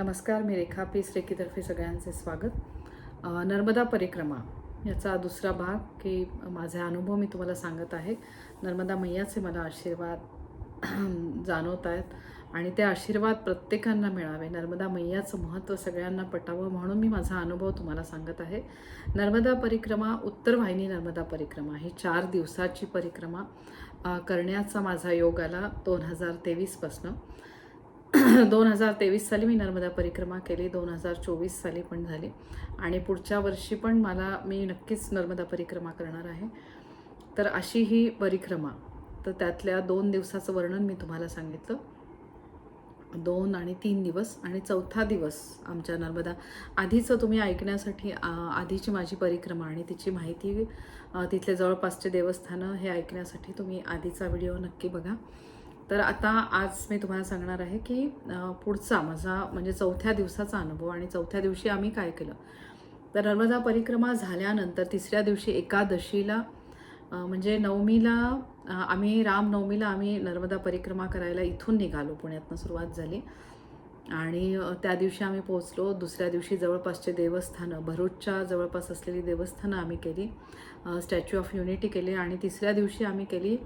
नमस्कार मी रेखा पीस रेखीतर्फे सगळ्यांचे स्वागत. नर्मदा परिक्रमा याचा दुसरा भाग की माझे अनुभव मी तुम्हाला सांगत आहे. नर्मदा मैयाचे मला आशीर्वाद जाणवत आहेत आणि ते आशीर्वाद प्रत्येकांना मिळावे. नर्मदा मैयाचं महत्त्व सगळ्यांना पटावं म्हणून मी माझा अनुभव तुम्हाला सांगत आहे. नर्मदा परिक्रमा उत्तर वाहिनी नर्मदा परिक्रमा ही चार दिवसाची परिक्रमा करण्याचा माझा योग आला दोन हजार तेवीसपासनं. दोन हजार तेवीस साली मी नर्मदा परिक्रमा केली दोन हजार चोवीस साली पण झाली. आणि पुढच्या वर्षी पण मला मी नक्कीच नर्मदा परिक्रमा करणार आहे. तर अशी ही परिक्रमा. तर त्यातल्या दोन दिवसाचं वर्णन मी तुम्हाला सांगितलं. दोन आणि तीन दिवस आणि चौथा दिवस आमच्या नर्मदा. आधीचं तुम्ही ऐकण्यासाठी आधीची माझी परिक्रमा आणि तिची माहिती तिथले जवळपासचे देवस्थानं हे ऐकण्यासाठी तुम्ही आधीचा व्हिडिओ नक्की बघा. तर आता आज मी तुम्हाला सांगणार आहे की पुढचा माझा म्हणजे चौथ्या दिवसाचा अनुभव आणि चौथ्या दिवशी आम्ही काय केलं? तर नर्मदा परिक्रमा झाल्यानंतर तिसऱ्या दिवशी एकादशीला म्हणजे नवमीला आम्ही रामनवमीला आम्ही नर्मदा परिक्रमा करायला इथून निघालो पुण्यातनं सुरुवात झाली. आणि त्या दिवशी आम्ही पोहोचलो. दुसऱ्या दिवशी जवळपासचे देवस्थानं भरूचच्या जवळपास असलेली देवस्थानं आम्ही केली. स्टॅच्यू ऑफ युनिटी केली आणि तिसऱ्या दिवशी आम्ही केली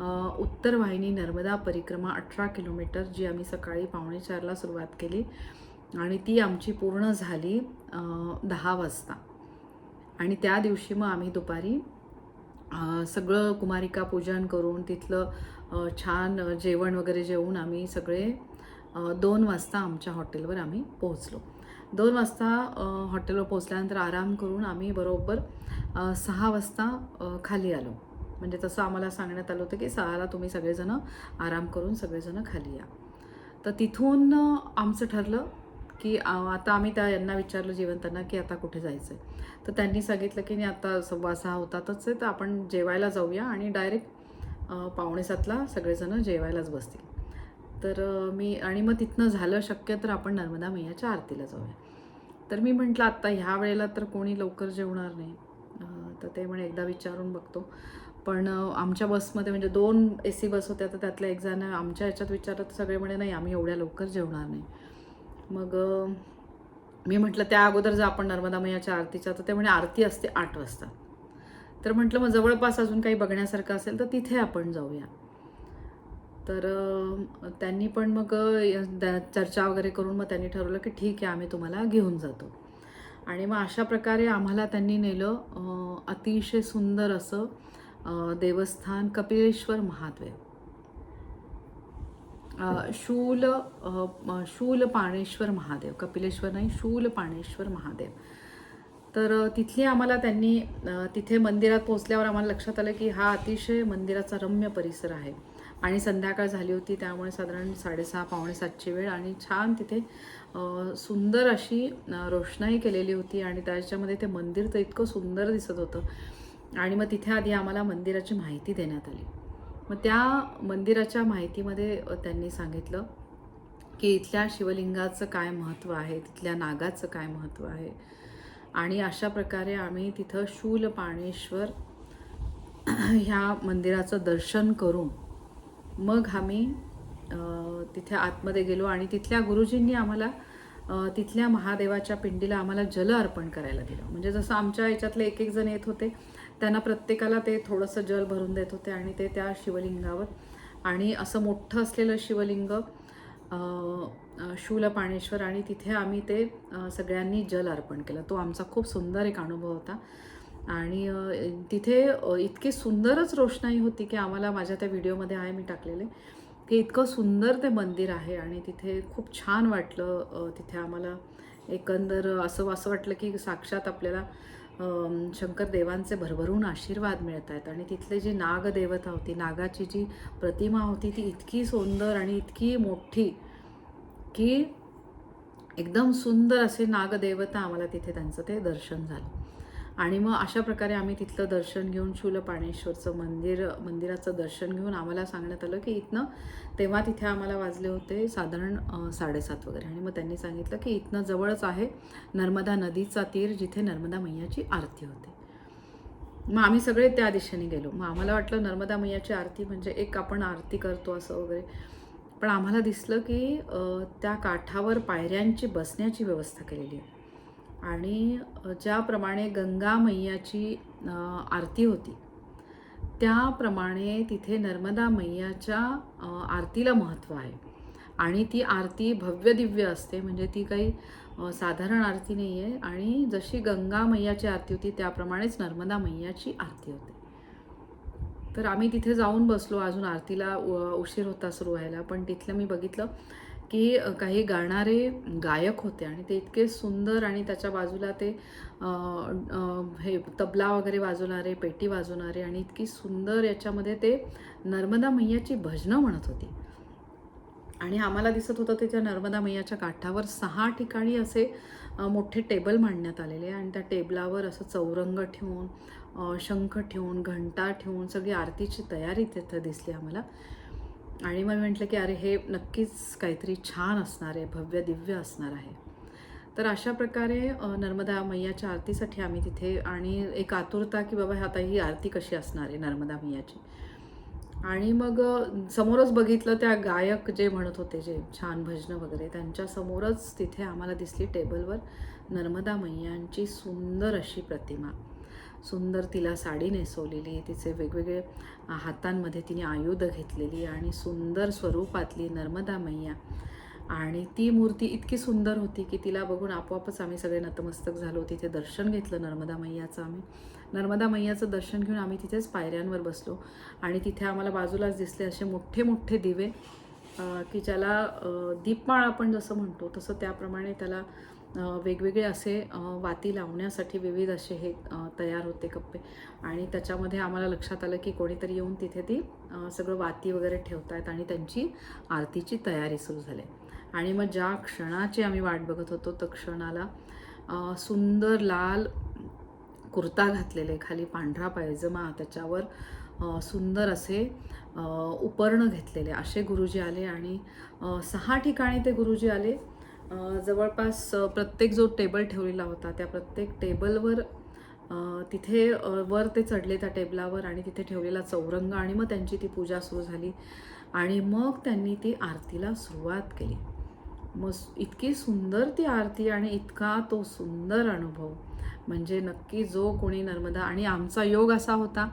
उत्तर वाहिनी नर्मदा परिक्रमा अठरा किलोमीटर जी आम्ही सकाळी पावणेचारला सुरुवात केली आणि ती आमची पूर्ण झाली दहा वाजता. आणि त्या दिवशी मग आम्ही दुपारी सगळं कुमारिका पूजन करून तिथलं छान जेवण वगैरे जेवून आम्ही सगळे दोन वाजता आमच्या हॉटेलवर आम्ही पोहोचलो. दोन वाजता हॉटेलवर पोहोचल्यानंतर आराम करून आम्ही बरोबर सहा वाजता खाली आलो. म्हणजे तसं आम्हाला सांगण्यात आलं होतं की सहाला तुम्ही सगळेजणं आराम करून सगळेजणं खाली या. तर तिथून आमचं ठरलं की आता आम्ही त्या यांना विचारलं जिवंतांना की आता कुठे जायचं आहे तर त्यांनी सांगितलं की नाही आता सव्वा सहा होतातच आहे तर आपण जेवायला जाऊया आणि डायरेक्ट पावणेसातला सगळेजणं जेवायलाच बसतील. तर मी आणि मग तिथनं झालं शक्य तर आपण नर्मदा मैयाच्या आरतीला जाऊया. तर मी म्हटलं आत्ता ह्या वेळेला तर कोणी लवकर जेवणार नाही. तर ते म्हणे एकदा विचारून बघतो. पण आमच्या बसमध्ये म्हणजे दोन ए सी बस होत्या तर त्यातल्या एक जण आमच्या ह्याच्यात विचारत सगळे म्हणे नाही आम्ही एवढ्या लवकर जेवणार नाही. मग मी म्हटलं त्या अगोदर जर आपण नर्मदा मैयाच्या आरतीच्या. तर ते म्हणे आरती असते आठ वाजता. तर म्हटलं मग जवळपास अजून काही बघण्यासारखं असेल तर तिथे आपण जाऊया. तर त्यांनी पण मग द- चर्चा वगैरे करून मग त्यांनी ठरवलं की ठीक आहे आम्ही तुम्हाला घेऊन जातो. आणि मग अशा प्रकारे आम्हाला त्यांनी नेलं अतिशय सुंदर असं देवस्थान कपिलेश्वर महादेव शूल शूल पाणेश्वर महादेव. कपिलेश्वर नाही शूल पाणेश्वर महादेव. तर तिथली आम्हाला त्यांनी तिथे मंदिरात पोहोचल्यावर आम्हाला लक्षात आलं की हा अतिशय मंदिराचा रम्य परिसर आहे. आणि संध्याकाळ झाली होती त्यामुळे साधारण साडेसहा पावणे सातची वेळ आणि छान तिथे सुंदर अशी रोषणाई केलेली होती आणि त्याच्यामध्ये ते मंदिर तर इतकं सुंदर दिसत होतं. आणि मग तिथे आधी आम्हाला मंदिराची माहिती देण्यात आली. मग त्या मंदिराच्या माहितीमध्ये त्यांनी सांगितलं की इथल्या शिवलिंगाचं काय महत्त्व आहे तिथल्या नागाचं काय महत्त्व आहे. आणि अशा प्रकारे आम्ही तिथं शूल पाणेश्वर ह्या मंदिराचं दर्शन करून मग आम्ही तिथे आतमध्ये गेलो आणि तिथल्या गुरुजींनी आम्हाला तिथल्या महादेवाच्या पिंडीला आम्हाला जल अर्पण करायला दिलं. म्हणजे जसं आमच्या याच्यातले एक एक जण येत होते त्यांना प्रत्येकाला ते थोडंसं जल भरून देत होते आणि ते त्या शिवलिंगावर. आणि असं मोठं असलेलं शिवलिंग अ, शूलपाणेश्वर आणि तिथे आम्ही ते सगळ्यांनी जल अर्पण केलं. तो आमचा खूप सुंदर एक अनुभव होता. आणि तिथे इतकी सुंदरच रोषणाई होती की आम्हाला माझ्या त्या व्हिडिओमध्ये आहे मी टाकलेले की इतकं सुंदर ते मंदिर आहे आणि तिथे खूप छान वाटलं तिथे आम्हाला एकंदर असं असं वाटलं की साक्षात आपल्याला शंकरदेवांचे शंकर देवांचे भरभरून आशीर्वाद मिळत आहेत आणि तिथले जी नागदेवता होती नागाची जी प्रतिमा होती ती इतकी सुंदर आणि इतकी मोठी की एकदम सुंदर असे नागदेवता आम्हाला तिथे त्यांचं ते दर्शन झालं. आणि मग अशा प्रकारे आम्ही तिथलं दर्शन घेऊन शूलपाणेश्वरचं मंदिर मंदिराचं दर्शन घेऊन आम्हाला सांगण्यात आलं की इथनं तेव्हा तिथे आम्हाला वाजले होते साधारण साडेसात वगैरे. आणि मग त्यांनी सांगितलं की इथनं जवळच आहे नर्मदा नदीचा तीर जिथे नर्मदा मैयाची आरती होते. मग आम्ही सगळे त्या दिशेने गेलो. मग आम्हाला वाटलं नर्मदा मैयाची आरती म्हणजे एक आपण आरती करतो असं वगैरे. पण आम्हाला दिसलं की त्या काठावर पायऱ्यांची बसण्याची व्यवस्था केलेली आहे. आणि ज्याप्रमाणे गंगा मैयाची आरती होती त्याप्रमाणे तिथे नर्मदा मैयाच्या आरतीला महत्त्व आहे. आणि ती आरती भव्य दिव्य असते म्हणजे ती काही साधारण आरती नाही आहे आणि जशी गंगा मैयाची आरती होती त्याप्रमाणेच नर्मदा मैयाची आरती होते. तर आम्ही तिथे जाऊन बसलो. अजून आरतीला उशीर होता सुरू व्हायला. पण तिथलं मी बघितलं की काही गाणारे गायक होते आणि ते इतके सुंदर आणि त्याच्या बाजूला ते हे तबला वगैरे वाजवणारे पेटी वाजवणारे आणि इतकी सुंदर याच्यामध्ये ते नर्मदा मैयाची भजनं म्हणत होती. आणि आम्हाला दिसत होतं ते त्या नर्मदा मैयाच्या काठावर सहा ठिकाणी असे मोठे टेबल मांडण्यात आलेले आणि त्या टेबलावर असं चौरंग ठेवून शंख ठेवून घंटा ठेवून सगळी आरतीची तयारी तिथं दिसली आम्हाला. आणि मग म्हटलं की अरे हे नक्कीच काहीतरी छान असणार आहे भव्य दिव्य असणार आहे. तर अशा प्रकारे नर्मदा मैयाच्या आरतीसाठी आम्ही तिथे आणि एक आतुरता की बाबा आता ही आरती कशी असणार आहे नर्मदा मैयाची? आणि मग समोरच बघितलं त्या गायक जे म्हणत होते जे छान भजनं वगैरे त्यांच्यासमोरच तिथे आम्हाला दिसली टेबलवर नर्मदा मैयांची सुंदर अशी प्रतिमा. सुंदर तिला साडी नेसवलेली तिचे वेगवेगळे हातांमध्ये तिने आयुधं घेतलेली आणि सुंदर स्वरूपातली नर्मदा मैया. आणि ती मूर्ती इतकी सुंदर होती की तिला बघून आपोआपच आम्ही सगळे नतमस्तक झालो. तिथे दर्शन घेतलं नर्मदा मैयाचं आम्ही. नर्मदा मैयाचं दर्शन घेऊन आम्ही तिथेच पायऱ्यांवर बसलो आणि तिथे आम्हाला बाजूलाच दिसले असे मोठे मोठे दिवे की ज्याला दीपमाळ आपण जसं म्हणतो तसं त्याप्रमाणे त्याला वेगवेगळे असे वाती लावण्यासाठी विविध असे हे तयार होते कप्पे. आणि त्याच्यामध्ये आम्हाला लक्षात आलं की कोणीतरी येऊन तिथे ती सगळं वाती वगैरे ठेवतायत आणि त्यांची आरतीची तयारी सुरू झाली. आणि मग ज्या क्षणाची आम्ही वाट बघत होतो त्या क्षणाला सुंदर लाल कुर्ता घातलेले खाली पांढरा पायजमा त्याच्यावर सुंदर असे उपर्ण घेतलेले. असे गुरुजी आले आणि सहा ठिकाणी ते गुरुजी आले. जवळपास प्रत्येक जो टेबल ठेवलेला होता त्या प्रत्येक टेबलवर तिथे वर ते चढले त्या टेबलावर आणि तिथे ठेवलेला चौरंग आणि मग त्यांची ती पूजा सुरू झाली. आणि मग त्यांनी ती आरतीला सुरुवात केली. मग इतकी सुंदर ती आरती आणि इतका तो सुंदर अनुभव. म्हणजे नक्की जो कोणी नर्मदा आणि आमचा योग असा होता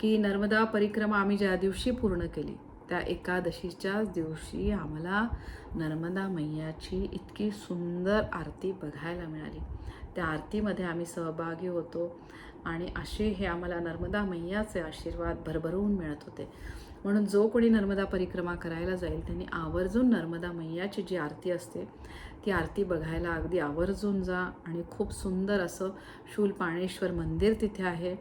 की नर्मदा परिक्रमा आम्ही ज्या दिवशी पूर्ण केली त्या एकादशीच्याच दिवशी आम्हाला नर्मदा मैयाची इतकी सुंदर आरती बघायला मिळाली. त्या आरतीमध्ये आम्ही सहभागी होतो आणि असे हे आम्हाला नर्मदा मैयाचे आशीर्वाद भरभरून मिळत होते. म्हणून जो कोणी नर्मदा परिक्रमा करायला जाईल त्यांनी आवर्जून नर्मदा मैयाची जी आरती असते ती आरती बघायला अगदी आवर्जून जा आणि खूप सुंदर असं शूल पाणेश्वर मंदिर तिथे आहे.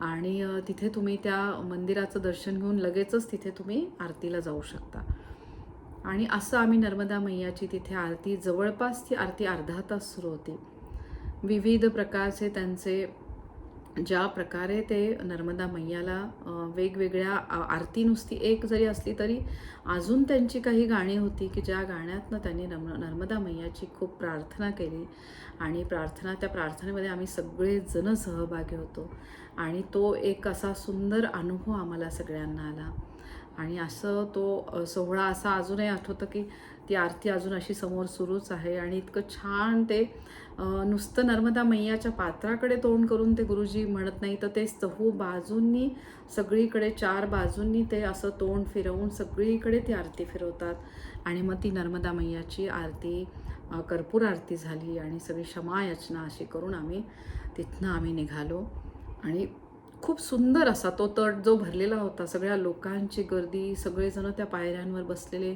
आणि तिथे तुम्ही त्या मंदिराचं दर्शन घेऊन लगेचच तिथे तुम्ही आरतीला जाऊ शकता. आणि असं आम्ही नर्मदा मैयाची तिथे आरती जवळपास ती आरती अर्धा तास सुरू होती. विविध प्रकारचे त्यांचे ज्या प्रकारे ते नर्मदा मैयाला वेगवेगळ्या आरती नुसती एक जरी असली तरी अजून त्यांची काही गाणी होती की ज्या गाण्यातनं त्यांनी नम नर्मदा मैयाची खूप प्रार्थना केली. आणि प्रार्थना त्या प्रार्थनेमध्ये आम्ही सगळेजण सहभागी होतो. आणि तो एक असा सुंदर अनुभव आम्हाला सगळ्यांना आला. आणि असं तो सोहळा असा अजूनही आठवतं की ती आरती अजून अशी समोर सुरूच आहे आणि इतकं छान ते नुसतं नर्मदा मैयाच्या पात्राकडे तोंड करून ते गुरुजी म्हणत नाही तर ते चहू बाजूंनी सगळीकडे चार बाजूंनी ते असं तोंड फिरवून सगळीकडे ती आरती फिरवतात. आणि मग ती नर्मदा मैयाची आरती कर्पूर आरती झाली आणि सगळी क्षमा याचना अशी करून आम्ही तिथनं आम्ही निघालो. आणि खूप सुंदर असा तो तट जो भरलेला होता सगळ्या लोकांची गर्दी सगळेजण त्या पायऱ्यांवर बसलेले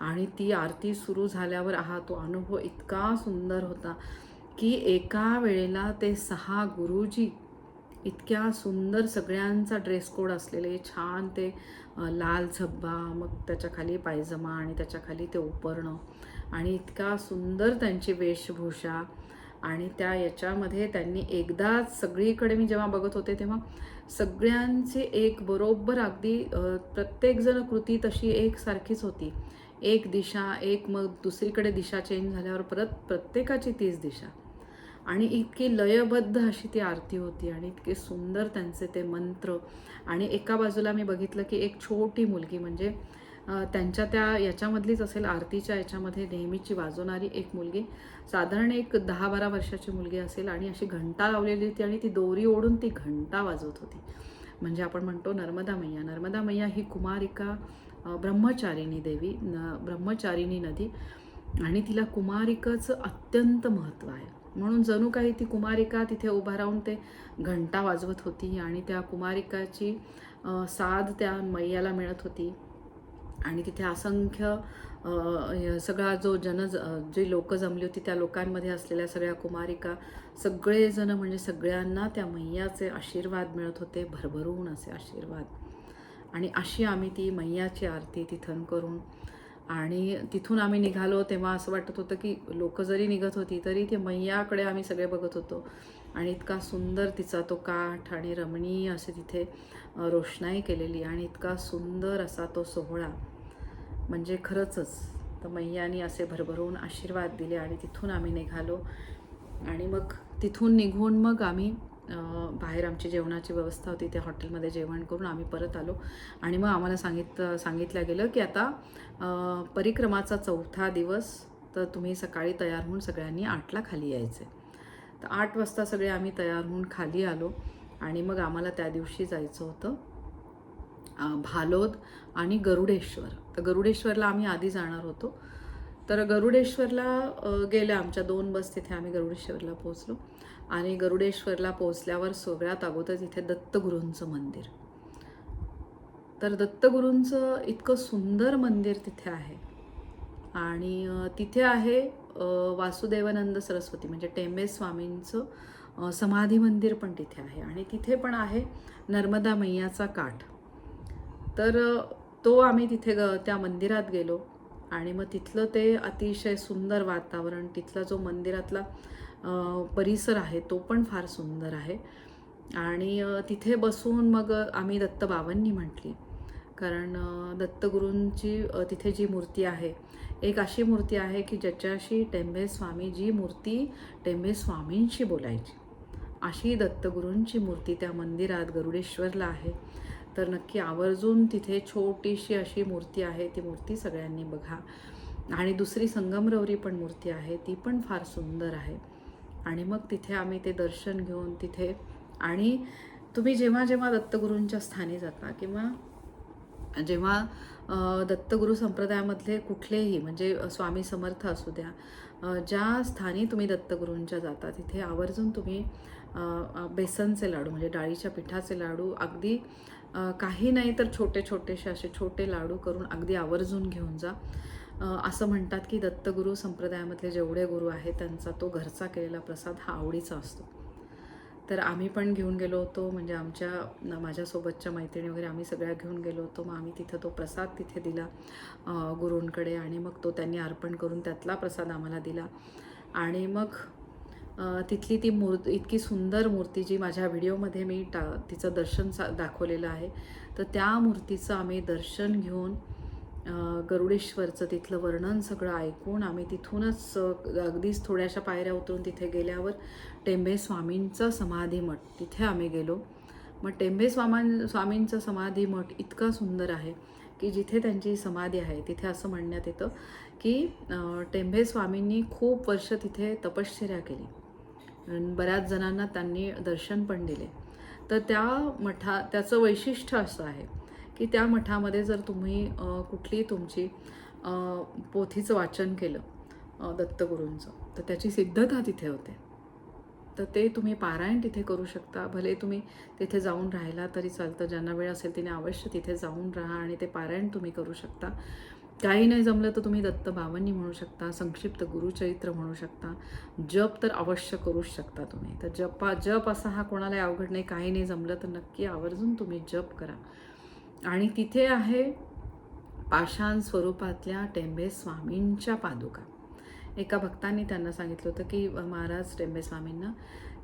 आणि ती आरती सुरू झाल्यावर हा तो अनुभव इतका सुंदर होता की एका वेळेला ते सहा गुरुजी इतक्या सुंदर सगळ्यांचा ड्रेस कोड असलेले छान ते लाल झब्बा मग त्याच्याखाली पायजमा आणि त्याच्याखाली ते उपरणं आणि इतका सुंदर त्यांची वेशभूषा आणि त्या याच्यामध्ये त्यांनी एकदाच सगळीकडे मी जेव्हा बघत होते तेव्हा सगळ्यांचे एक बरोबर अगदी प्रत्येकजण कृती तशी एकसारखीच होती. एक दिशा एक मग दुसरीकडे दिशा चेंज झाल्यावर परत प्रत्येकाची तीच दिशा. आणि इतकी लयबद्ध अशी ती आरती होती आणि इतके सुंदर त्यांचे ते मंत्र. आणि एका बाजूला मी बघितलं की एक छोटी मुलगी म्हणजे त्यांच्या त्या याच्यामधलीच असेल आरतीच्या याच्यामध्ये नेहमीची वाजवणारी एक मुलगी. साधारण एक दहा बारा वर्षाची मुलगी असेल आणि अशी घंटा लावलेली होती आणि ती दोरी ओढून ती घंटा वाजवत होती. म्हणजे आपण म्हणतो नर्मदा मैया. नर्मदा मैया ही कुमारिका ब्रह्मचारिणी देवी न ब्रह्मचारिणी नदी आणि तिला कुमारिकाचं अत्यंत महत्त्व आहे. म्हणून जणू काही ती कुमारिका तिथे उभा राहून ते घंटा वाजवत होती आणि त्या कुमारिकाची साध त्या मैयाला मिळत होती. आणि तिथे असंख्य सगळा जो जन जी लोक जमली होती त्या लोकांमध्ये असलेल्या सगळ्या कुमारिका सगळेजण म्हणजे सगळ्यांना त्या मैयाचे आशीर्वाद मिळत होते भरभरून असे आशीर्वाद. आणि अशी आम्ही ती मैयाची आरती तिथून करून आणि तिथून आम्ही निघालो तेव्हा असं वाटत होतं की लोक जरी निघत होती तरी ते मैयाकडे आम्ही सगळे बघत होतो. आणि इतका सुंदर तिचा तो काठ आणि रमणीय असे तिथे रोषणाई केलेली आणि इतका सुंदर असा तो सोहळा. म्हणजे खरंचच तर मैयानी असे भरभरून आशीर्वाद दिले आणि तिथून आम्ही निघालो. आणि मग तिथून निघून मग आम्ही बाहेर आमची जेवणाची व्यवस्था होती त्या हॉटेलमध्ये जेवण करून आम्ही परत आलो. आणि मग आम्हाला सांगित सांगितलं गेलं की आता परिक्रमाचा चौथा दिवस तर तुम्ही सकाळी तयार होऊन सगळ्यांनी आठला खाली यायचे. तर आठ वाजता सगळे आम्ही तयार होऊन खाली आलो आणि मग आम्हाला त्या दिवशी जायचं होतं भालोद आणि गरुडेश्वर. तर गरुडेश्वरला आम्ही आधी जाणार होतो. तर गरुडेश्वरला गेल्या आमच्या दोन बस तिथे आम्ही गरुडेश्वरला पोहोचलो. आणि गरुडेश्वरला पोहोचल्यावर सगळ्यात अगोदर तिथे दत्तगुरूंचं मंदिर. तर दत्तगुरूंचं इतकं सुंदर मंदिर तिथे आहे. आणि तिथे आहे वासुदेवानंद सरस्वती म्हणजे टेंबे स्वामींचं समाधी मंदिर पण तिथे आहे. आणि तिथे पण आहे नर्मदा मैयाचा काठ. तर तो आम्ही तिथे ग त्या मंदिरात गेलो. आणि मग तिथलं ते अतिशय सुंदर वातावरण तिथला जो मंदिरातला परिसर आहे तो पण फार सुंदर आहे. आणि तिथे बसून मग आम्ही दत्तबाबांनी म्हटली. कारण दत्तगुरूंची तिथे जी मूर्ती आहे एक अशी मूर्ती आहे की ज्याच्याशी टेंबे स्वामी जी मूर्ती टेंबे स्वामींशी बोलायची. अशी दत्तगुरूंची मूर्ती त्या मंदिरात गरुडेश्वरला आहे. तर नक्की आवर्जून तिथे छोटीशी अशी मूर्ती आहे ती मूर्ती सगळ्यांनी बघा. आणि दुसरी संगमरवरी पण मूर्ती आहे ती पण फार सुंदर आहे. आणि मग तिथे आम्ही ते दर्शन घेऊन तिथे आणि तुम्ही जेव्हा जेव्हा दत्तगुरूंच्या स्थानी जाता किंवा जेव्हा दत्तगुरू संप्रदायामधले कुठलेही म्हणजे स्वामी समर्थ असू द्या ज्या स्थानी तुम्ही दत्तगुरूंच्या जाता तिथे आवर्जून तुम्ही बेसनचे लाडू म्हणजे डाळीच्या पिठाचे लाडू अगदी काही नाही तर छोटे छोटेसे असे छोटे लाडू करून अगदी आवर्जून घेऊन जा. असं म्हणतात की दत्तगुरू संप्रदायामधले जेवढे गुरु आहेत त्यांचा तो घरचा केलेला प्रसाद हा आवडीचा असतो. तर आम्ही पण घेऊन गेलो होतो म्हणजे आमच्या माझ्यासोबतच्या मैत्रिणी वगैरे आम्ही सगळ्या घेऊन गेलो होतो. मग आम्ही तिथं तो प्रसाद तिथे दिला गुरूंकडे आणि मग तो त्यांनी अर्पण करून त्यातला प्रसाद आम्हाला दिला. आणि मग तिथली ती मूर्ती इतकी सुंदर मूर्ती जी माझ्या व्हिडिओमध्ये मी टा तिचं दर्शन सा दाखवलेलं आहे तर त्या मूर्तीचं आम्ही दर्शन घेऊन गरुडेश्वरचं तिथलं वर्णन सगळं ऐकून आम्ही तिथूनच अगदीच थोड्याशा पायऱ्या उतरून तिथे गेल्यावर टेंबे स्वामींचं समाधी मठ तिथे आम्ही गेलो. मग टेंबे स्वामां स्वामींचं समाधी मठ इतका सुंदर आहे की जिथे त्यांची समाधी आहे तिथे असं म्हणण्यात येतं की टेंभे स्वामींनी खूप वर्ष तिथे तपश्चर्या केली. बऱ्याच जणांना त्यांनी दर्शन पण दिले. तर त्या मठा त्याचं वैशिष्ट्य असं आहे की त्या मठामध्ये जर तुम्ही कुठली तुमची पोथीचं वाचन केलं दत्तगुरूंचं तर त्याची सिद्धता तिथे होते. तर ते तुम्ही पारायण तिथे करू शकता. भले तुम्ही तिथे जाऊन राहिला तरी चालतं. ज्यांना वेळ असेल तिने अवश्य तिथे जाऊन राहा आणि ते पारायण तुम्ही करू शकता. काही नाही जमलं तर तुम्ही दत्त भावनी म्हणू शकता संक्षिप्त गुरुचरित्र म्हणू शकता. जप तर अवश्य करूच शकता तुम्ही. तर जपा जप असा हा कोणालाही अवघड नाही. काही नाही जमलं तर नक्की आवर्जून तुम्ही जप करा. आणि तिथे आहे पाषाण स्वरूपातल्या टेंबे स्वामींच्या पादुका. एका भक्तांनी त्यांना सांगितलं होतं की महाराज टेंबे स्वामींना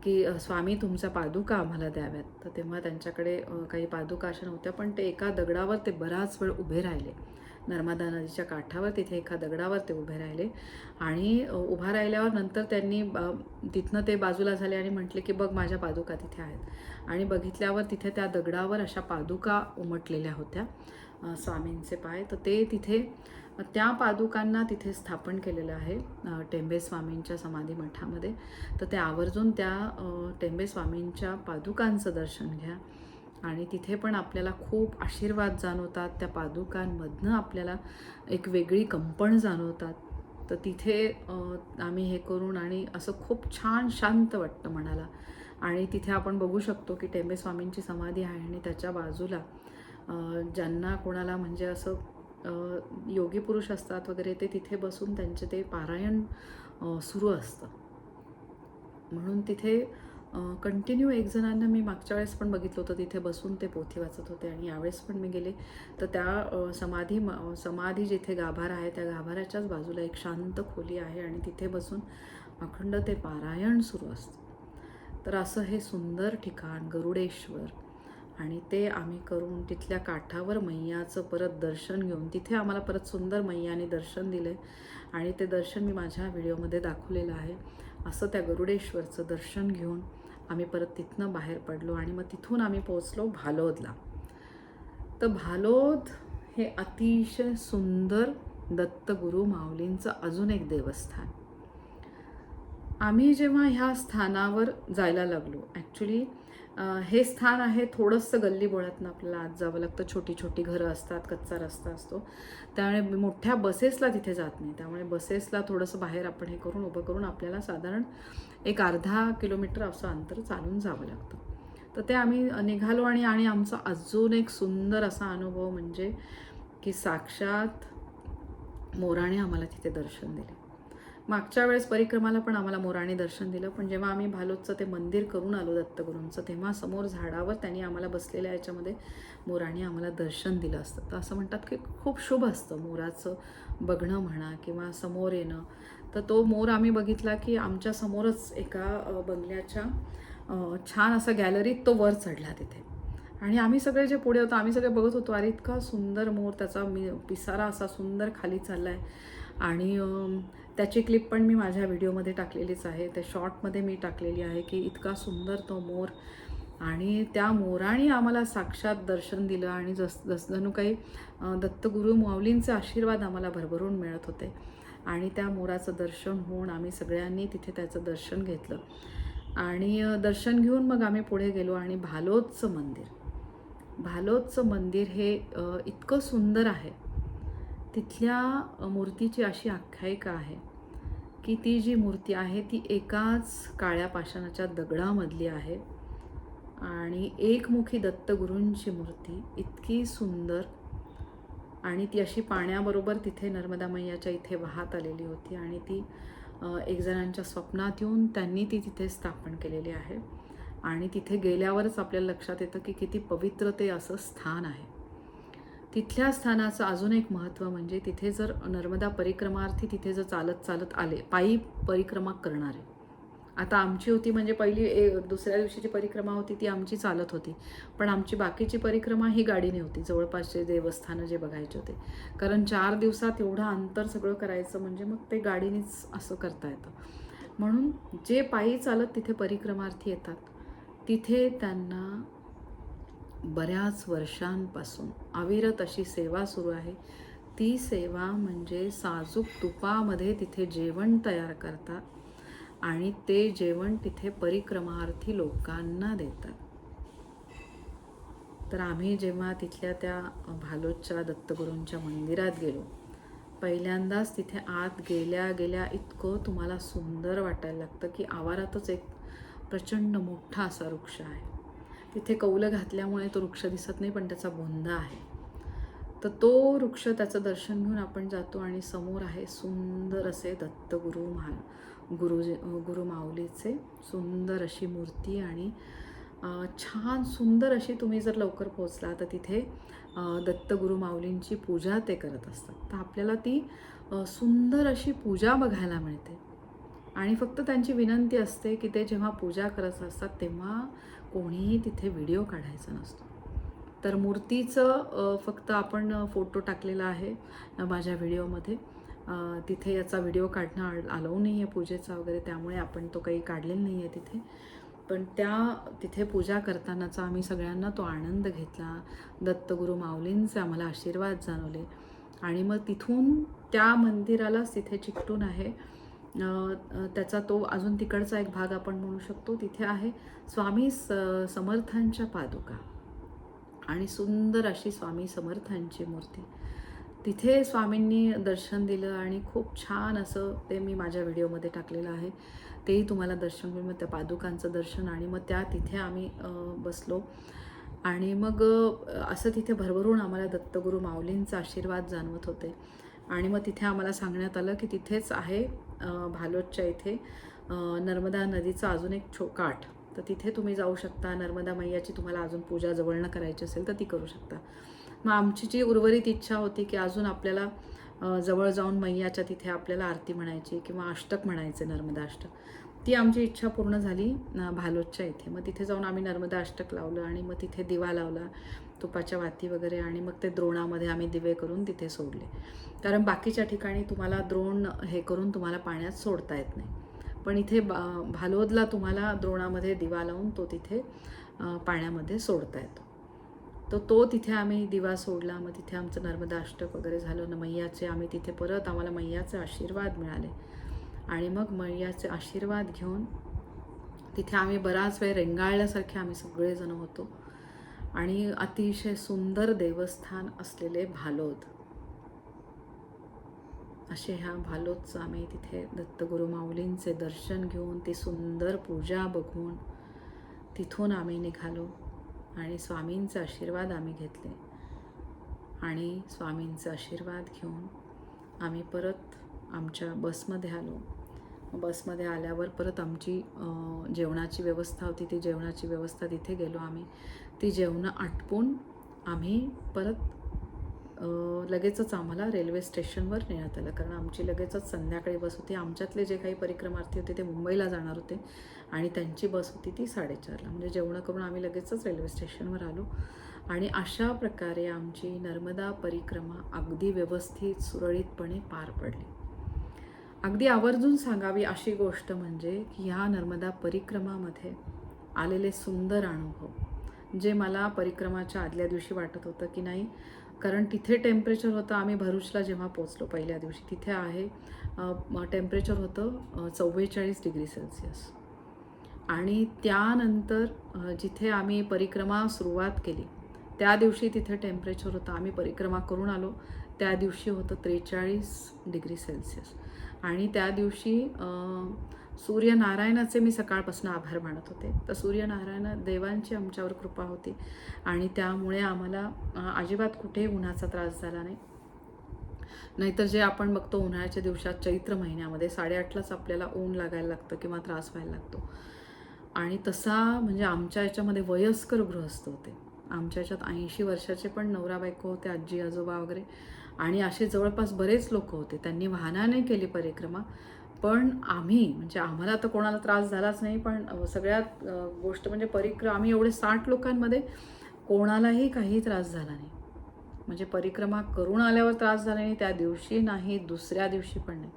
की स्वामी तुमच्या पादुका आम्हाला द्याव्यात. तर तेव्हा त्यांच्याकडे काही पादुका अशा नव्हत्या पण ते एका दगडावर ते बराच वेळ उभे राहिले. नर्मदा नदीच्या काठावर तिथे एका दगडावर ते उभे राहिले. आणि उभा राहिल्यावर नंतर त्यांनी ब- तिथनं ते बाजूला झाले आणि म्हटले की बघ माझ्या पादुका तिथे आहेत. आणि बघितल्यावर तिथे त्या दगडावर अशा पादुका उमटलेल्या होत्या स्वामींचे पाय. तर ते तिथे त्या पादुकांना तिथे स्थापन केलेलं आहे टेंबे स्वामींच्या समाधी मठामध्ये. तर ते आवर्जून त्या टेंबे स्वामींच्या पादुकांचं दर्शन घ्या. आणि तिथे पण आपल्याला खूप आशीर्वाद जाणवतात. त्या पादुकांमधनं आपल्याला एक वेगळी कंपण जाणवतात. तर तिथे आम्ही हे करून आणि असं खूप छान शांत वाटतं मनाला. आणि तिथे आपण बघू शकतो की टेंबे स्वामींची समाधी आहे आणि त्याच्या बाजूला ज्यांना कोणाला म्हणजे असं योगी पुरुष असतात वगैरे ते तिथे बसून त्यांचे ते पारायण सुरू असतं. म्हणून तिथे कंटिन्यू एक जणांना मी मागच्या वेळेस पण बघितलं होतं तिथे बसून ते पोथी वाचत होते आणि यावेळेस पण मी गेले. तर त्या समाधी म- समाधी जिथे गाभारा आहे त्या गाभाऱ्याच्याच बाजूला एक शांत खोली आहे आणि तिथे बसून अखंड ते पारायण सुरू असतं. तर असं हे सुंदर ठिकाण गरुडेश्वर आणि ते आम्ही करून तिथल्या काठावर मैयाचं परत दर्शन घेऊन तिथे आम्हाला परत सुंदर मैयाने दर्शन दिले आणि ते दर्शन मी माझ्या व्हिडिओमध्ये दाखवलेलं आहे. असं त्या गरुडेश्वरचं दर्शन घेऊन आम्ही परत तिथनं बाहेर पडलो आणि मग तिथून आम्ही पोचलो भालोदला. तर भालोद हे अतिशय सुंदर दत्तगुरु माऊलींचं अजून एक देवस्थान. आम्ही जेव्हा ह्या स्थानावर जायला लागलो ॲक्च्युली हे स्थान आहे थोडंसं गल्लीबोळातनं आपल्याला आत जावं लागतं. छोटी छोटी घरं असतात कच्चा रस्ता असतो. त्यामुळे मोठ्या बसेसला तिथे जात नाही. त्यामुळे बसेसला थोडंसं बाहेर आपण हे करून उभं करून आपल्याला साधारण एक अर्धा किलोमीटर असं अंतर चालून जावं लागतं. तर ते आम्ही निघालो आणि आणि आमचा अजून एक सुंदर असा अनुभव म्हणजे की साक्षात मोराने आम्हाला तिथे दर्शन दिले. मागच्या वेळेस परिक्रमाला पण आम्हाला मोराने दर्शन दिलं पण जेव्हा आम्ही भालोदचं ते मंदिर करून आलो दत्तगुरूंचं तेव्हा समोर झाडावर त्यांनी आम्हाला बसलेल्या याच्यामध्ये मोराने आम्हाला दर्शन दिलं असतं. तर असं म्हणतात की खूप शुभ असतं मोराचं बघणं म्हणा किंवा समोर येणं तर तो मोर आम्ही बघितला की आमच्या समोरच एका बंगल्याच्या छान असा गॅलरीत तो वर चढला तिथे. आणि आम्ही सगळे जे पुढे होतो आम्ही सगळे बघत होतो अरे इतका सुंदर मोर त्याचा मी पिसारा असा सुंदर खाली चालला आहे आणि त्याची क्लिप पण मी माझ्या व्हिडिओमध्ये टाकलेलीच आहे. त्या शॉर्टमध्ये मी टाकलेली आहे की इतका सुंदर तो मोर आणि त्या मोराने आम्हाला साक्षात दर्शन दिलं आणि जस जस जणू काही दत्तगुरू दत्तगुरु माऊलींचे आशीर्वाद आम्हाला भरभरून मिळत होते. आणि त्या मोराचं दर्शन होऊन आम्ही सगळ्यांनी तिथे त्याचं दर्शन घेतलं. आणि दर्शन घेऊन मग आम्ही पुढे गेलो आणि भालोदचं मंदिर. भालोदचं मंदिर हे इतकं सुंदर आहे. तिथल्या मूर्तीची अशी आख्यायिका आहे की ती जी मूर्ती आहे ती एकाच काळ्या पाषाणाच्या दगडामधली आहे. आणि एकमुखी दत्तगुरूंची मूर्ती इतकी सुंदर आणि ती अशी पाण्याबरोबर तिथे नर्मदा मैयाच्या इथे वाहत आलेली होती आणि ती एक जणांच्या स्वप्नात येऊन त्यांनी ती तिथे स्थापन केलेली आहे. आणि तिथे गेल्यावरच आपल्याला लक्षात येतं की किती पवित्र ते असं स्थान आहे. तिथल्या स्थानाचं अजून एक महत्त्व म्हणजे तिथे जर नर्मदा परिक्रमार्थी तिथे जर चालत चालत आले पायी परिक्रमा करणारे आता आमची होती म्हणजे पहिली ए दुसऱ्या दिवशीची परिक्रमा होती ती आमची चालत होती. पण आमची बाकीची परिक्रमा ही गाडीने होती. जवळपासचे देवस्थानं जे बघायचे होते. कारण चार दिवसात एवढं अंतर सगळं करायचं म्हणजे मग ते गाडीनेच असं करता येतं. म्हणून जे पायी चालत तिथे परिक्रमार्थी येतात तिथे त्यांना बऱ्याच वर्षांपासून अविरत अशी सेवा सुरू आहे. ती सेवा म्हणजे साजूक तुपामध्ये तिथे जेवण तयार करतात. आणि ते जेवण तिथे परिक्रमार्थी लोकांना देतात. तर आम्ही जेव्हा तिथल्या त्या भालोच्या दत्तगुरूंच्या मंदिरात गेलो पहिल्यांदाच तिथे आत गेल्या गेल्या इतकं तुम्हाला सुंदर वाटायला लागतं की आवारातच एक प्रचंड मोठा असा वृक्ष आहे. तिथे कौलं घातल्यामुळे तो वृक्ष दिसत नाही पण त्याचा बोंदा आहे. तर तो वृक्ष त्याचं दर्शन घेऊन आपण जातो आणि समोर आहे सुंदर असे दत्तगुरू महा गुरुजी गुरु माऊलीचे सुंदर अशी मूर्ती आणि छान सुंदर अशी तुम्ही जर लवकर पोचला तर तिथे दत्तगुरु माऊलींची पूजा ते करत असतात. तर आपल्याला ती सुंदर अशी पूजा बघायला मिळते. आणि फक्त त्यांची विनंती असते की ते जेव्हा पूजा करत असतात तेव्हा कोणीही तिथे व्हिडिओ काढायचा नसतो. तर मूर्तीचं फक्त आपण फोटो टाकलेला आहे माझ्या व्हिडिओमध्ये. तिथे याचा व्हिडिओ काढणं अलाऊ नाही आहे पूजेचा वगैरे त्यामुळे आपण तो काही काढलेला नाही आहे तिथे. पण त्या तिथे पूजा करतानाचा आम्ही सगळ्यांना तो आनंद घेतला. दत्तगुरू माऊलींचे आम्हाला आशीर्वाद जाणवले. आणि मग तिथून त्या मंदिरालाच तिथे चिकटून आहे. त्याचा तो अजून तिकडचा एक भाग आपण म्हणू शकतो तिथे आहे स्वामी स समर्थांच्या पादुका. आणि सुंदर अशी स्वामी समर्थांची मूर्ती. तिथे स्वामींनी दर्शन दिलं आणि खूप छान असं ते मी माझ्या व्हिडिओमध्ये टाकलेलं आहे. तेही तुम्हाला दर्शन होईल. मग त्या पादुकांचं दर्शन आणि मग त्या तिथे आम्ही बसलो. आणि मग असं तिथे भरभरून आम्हाला दत्तगुरू माऊलींचा आशीर्वाद जाणवत होते. आणि मग तिथे आम्हाला सांगण्यात आलं की तिथेच आहे अ, भालोदच्या इथे नर्मदा नदीचा अजून एक छो काठ. तर तिथे तुम्ही जाऊ शकता. नर्मदा मैयाची तुम्हाला अजून पूजा जवळनं करायची असेल तर ती करू शकता. मग आमची जी उर्वरित इच्छा होती की अजून आपल्याला जवळ जाऊन मैयाच्या तिथे आपल्याला आरती म्हणायची किंवा अष्टक म्हणायचे नर्मदा अष्टक ती आमची इच्छा पूर्ण झाली भालोदच्या इथे. मग तिथे जाऊन आम्ही नर्मदा अष्टक लावलं आणि मग तिथे दिवा लावला तुपाच्या वाती वगैरे आणि मग ते द्रोणामध्ये आम्ही दिवे करून तिथे सोडले. कारण बाकीच्या ठिकाणी तुम्हाला द्रोण हे करून तुम्हाला पाण्यात सोडता येत नाही. पण इथे बा भालोदला तुम्हाला द्रोणामध्ये दिवा लावून तो तिथे पाण्यामध्ये सोडता येतो. तर तो तिथे आम्ही दिवा सोडला मग तिथे आमचं नर्मदा अष्टक वगैरे झालं. न मैयाचे आम्ही तिथे परत आम्हाला मैयाचे आशीर्वाद मिळाले. आणि मग मैयाचे आशीर्वाद घेऊन तिथे आम्ही बराच वेळ रेंगाळल्यासारखे आम्ही सगळेजण होतो. आणि अतिशय सुंदर देवस्थान असलेले भालोद. असे ह्या भालोदचं आम्ही तिथे दत्तगुरू माऊलींचे दर्शन घेऊन ती सुंदर पूजा बघून तिथून आम्ही निघालो. आणि स्वामींचे आशीर्वाद आम्ही घेतले. आणि स्वामींचे आशीर्वाद घेऊन आम्ही परत आमच्या बसमध्ये आलो. बसमध्ये आल्यावर परत आमची जेवणाची व्यवस्था होती. ती जेवणाची व्यवस्था तिथे गेलो आम्ही. ती जेवणं आटपून आम्ही परत लगेचच आम्हाला रेल्वे स्टेशनवर नेण्यात आलं. कारण आमची लगेचच संध्याकाळी बस होती. आमच्यातले जे काही परिक्रमार्थी होते ते मुंबईला जाणार होते आणि त्यांची बस होती ती साडेचारला. म्हणजे जेवणं करून आम्ही लगेचच रेल्वे स्टेशनवर आलो. आणि अशा प्रकारे आमची नर्मदा परिक्रमा अगदी व्यवस्थित सुरळीतपणे पार पडली. अगदी आवर्जून सांगावी अशी गोष्ट म्हणजे की ह्या नर्मदा परिक्रमामध्ये आलेले सुंदर अनुभव जे मला परिक्रमाच्या आदल्या दिवशी वाटत होतं की नाही कारण तिथे टेम्परेचर होतं आम्ही भरूचला जेव्हा पोचलो पहिल्या दिवशी तिथे आहे टेम्परेचर होतं चव्वेचाळीस डिग्री सेल्सिअस. आणि त्यानंतर जिथे आम्ही परिक्रमा सुरुवात केली त्या दिवशी तिथे टेम्परेचर होतं आम्ही परिक्रमा करून आलो त्या दिवशी होतं त्रेचाळीस डिग्री सेल्सिअस. आणि त्या दिवशी सूर्यनारायणाचे मी सकाळपासून आभार मानत होते. तर सूर्यनारायण देवांची आमच्यावर कृपा होती आणि त्यामुळे आम्हाला अजिबात कुठेही उन्हाचा त्रास झाला नाही. नाहीतर जे आपण बघतो उन्हाळ्याच्या दिवसात चैत्र महिन्यामध्ये साडेआठलाच आपल्याला ऊन लागायला लागतं किंवा त्रास व्हायला लागतो. आणि तसा म्हणजे आमच्या याच्यामध्ये वयस्कर गृहस्थ होते. आमच्या याच्यात ऐंशी वर्षाचे पण नवरा बायको होते आजी आजोबा वगैरे. आणि असे जवळपास बरेच लोक होते. त्यांनी वाहनाने केली परिक्रमा. पण आम्ही म्हणजे आम्हाला तर कोणाला त्रास झालाच नाही पण सगळ्यात गोष्ट म्हणजे परिक्रमा आम्ही एवढे साठ लोकांमध्ये कोणालाही काही त्रास झाला नाही. म्हणजे परिक्रमा करून आल्यावर त्रास झाला नाही त्या दिवशी नाही दुसऱ्या दिवशी पण नाही.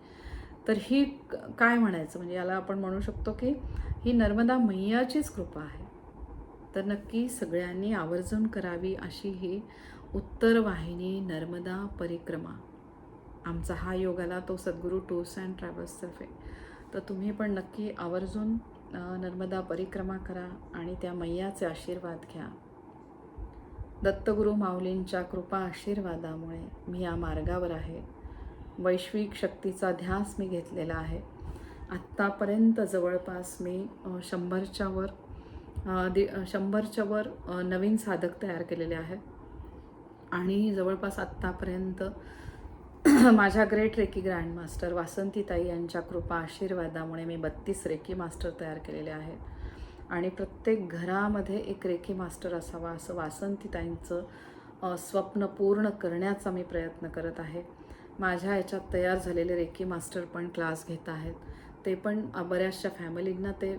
तर ही क- काय म्हणायचं? म्हणजे याला आपण म्हणू शकतो की ही नर्मदा मैयाचीच कृपा आहे. तर नक्की सगळ्यांनी आवर्जून करावी अशी ही उत्तर वाहिनी नर्मदा परिक्रमा. आमचा हा योग आला तो सद्गुरू टूर्स अँड ट्रॅव्हल्सतर्फे तर तुम्ही पण नक्की आवर्जून नर्मदा परिक्रमा करा आणि त्या मैयाचे आशीर्वाद घ्या. दत्तगुरू माऊलींच्या कृपा आशीर्वादामुळे मी या मार्गावर आहे. वैश्विक शक्तीचा ध्यास मी घेतलेला आहे. आत्तापर्यंत जवळपास मी शंभरच्या वर दि शंभरच्या वर नवीन साधक तयार केलेले आहेत आणि जवळपास आत्तापर्यंत माझ्या ग्रेट रेकी ग्रँडमास्टर वासंतीताई यांच्या कृपा आशीर्वादामुळे मी बत्तीस रेकी मास्टर तयार केलेले आहेत. आणि प्रत्येक घरामध्ये एक रेकी मास्टर असावा असं वासंतीताईंचं स्वप्न पूर्ण करण्याचा मी प्रयत्न करत आहे. माझ्या याच्यात तयार झालेले रेकी मास्टर पण क्लास घेत आहेत. ते पण बऱ्याचशा फॅमिलींना ते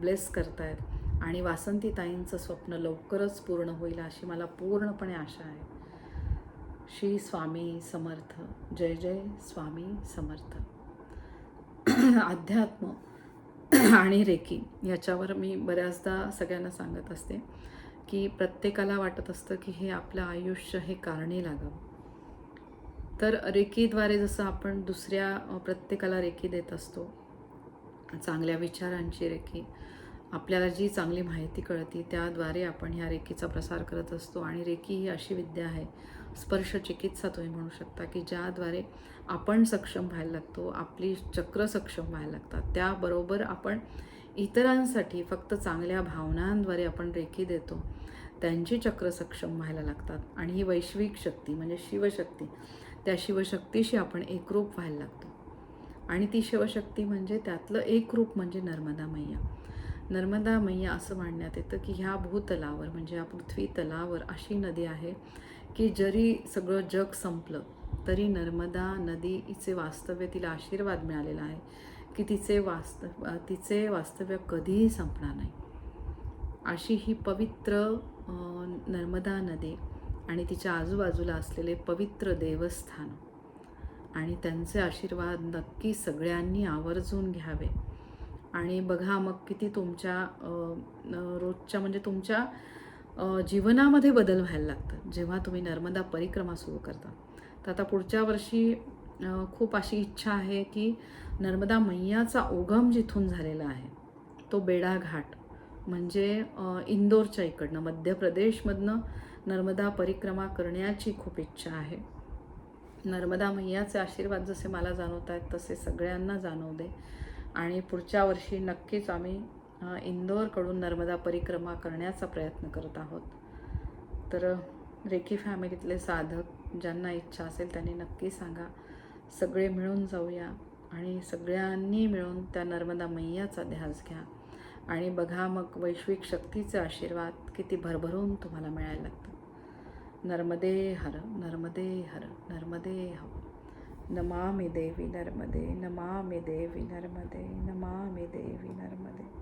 ब्लेस करतायत. आणि वासंतीताईंचं स्वप्न लवकरच पूर्ण होईल अशी मला पूर्णपणे आशा आहे. श्री स्वामी समर्थ. जय जय स्वामी समर्थ. अध्यात्म आणि रेकी याच्यावर मी बऱ्याचदा सगळ्यांना सांगत असते की प्रत्येकाला वाटत असतं की हे आपलं आयुष्य हे कारणी लागावं. तर रेकीद्वारे जसं आपण दुसऱ्या प्रत्येकाला रेकी देत असतो चांगल्या विचारांची रेकी आपल्याला जी चांगली माहिती कळती त्याद्वारे आपण ह्या रेकीचा प्रसार करत असतो आणि रेकी ही अशी विद्या आहे स्पर्श चिकित्सा तुम्ही म्हणू शकता की ज्याद्वारे आपण सक्षम व्हायला लागतो आपली चक्र सक्षम व्हायला लागतात. त्याबरोबर आपण इतरांसाठी फक्त चांगल्या भावनांद्वारे आपण रेखी देतो त्यांची चक्र सक्षम व्हायला लागतात. आणि ही वैश्विक शक्ती म्हणजे शिवशक्ती त्या शिवशक्तीशी आपण एकरूप व्हायला लागतो. आणि ती शिवशक्ती म्हणजे त्यातलं एक रूप म्हणजे नर्मदा मैया. नर्मदा मैया असं मानण्यात येतं की ह्या भूतलावर म्हणजे या पृथ्वी तलावर अशी नदी आहे की जरी सगळं जग संपलं तरी नर्मदा नदी हिचे वास्तव्य तिला आशीर्वाद मिळालेला आहे की तिचे वास्तव तिचे वास्तव्य कधीही संपणार नाही. अशी ही पवित्र नर्मदा नदी आणि तिच्या आजूबाजूला असलेले पवित्र देवस्थान आणि त्यांचे आशीर्वाद नक्की सगळ्यांनी आवर्जून घ्यावे. आणि बघा मग किती तुमच्या रोजच्या म्हणजे तुमच्या जीवनामध्ये बदल व्हायला लागतात. जेव्हा तुम्ही नर्मदा परिक्रमा सुरू करता तर आता पुढच्या वर्षी खूप अशी इच्छा आहे की नर्मदा मैयाचा उगम जिथून झालेला आहे तो बेडा घाट म्हणजे इंदोरच्या इकडनं मध्य प्रदेशमधनं नर्मदा परिक्रमा करण्याची खूप इच्छा आहे. नर्मदा मैयाचे आशीर्वाद जसे मला जाणवत आहेत तसे सगळ्यांना जाणवू दे. आणि पुढच्या वर्षी नक्कीच आम्ही इंदोरकडून नर्मदा परिक्रमा करण्याचा प्रयत्न करत आहोत. तर रेखी फॅमिलीतले साधक ज्यांना इच्छा असेल त्यांनी नक्की सांगा. सगळे मिळून जाऊया आणि सगळ्यांनी मिळून त्या नर्मदा मैयाचा ध्यास घ्या. आणि बघा मग वैश्विक शक्तीचे आशीर्वाद किती भरभरून तुम्हाला मिळायला लागतं नर्मदे हर नर्मदे हर नर्मदे हर नमामि देवी नर्मदे नमामि देवी नर्मदे नमामि देवी नर्मदे.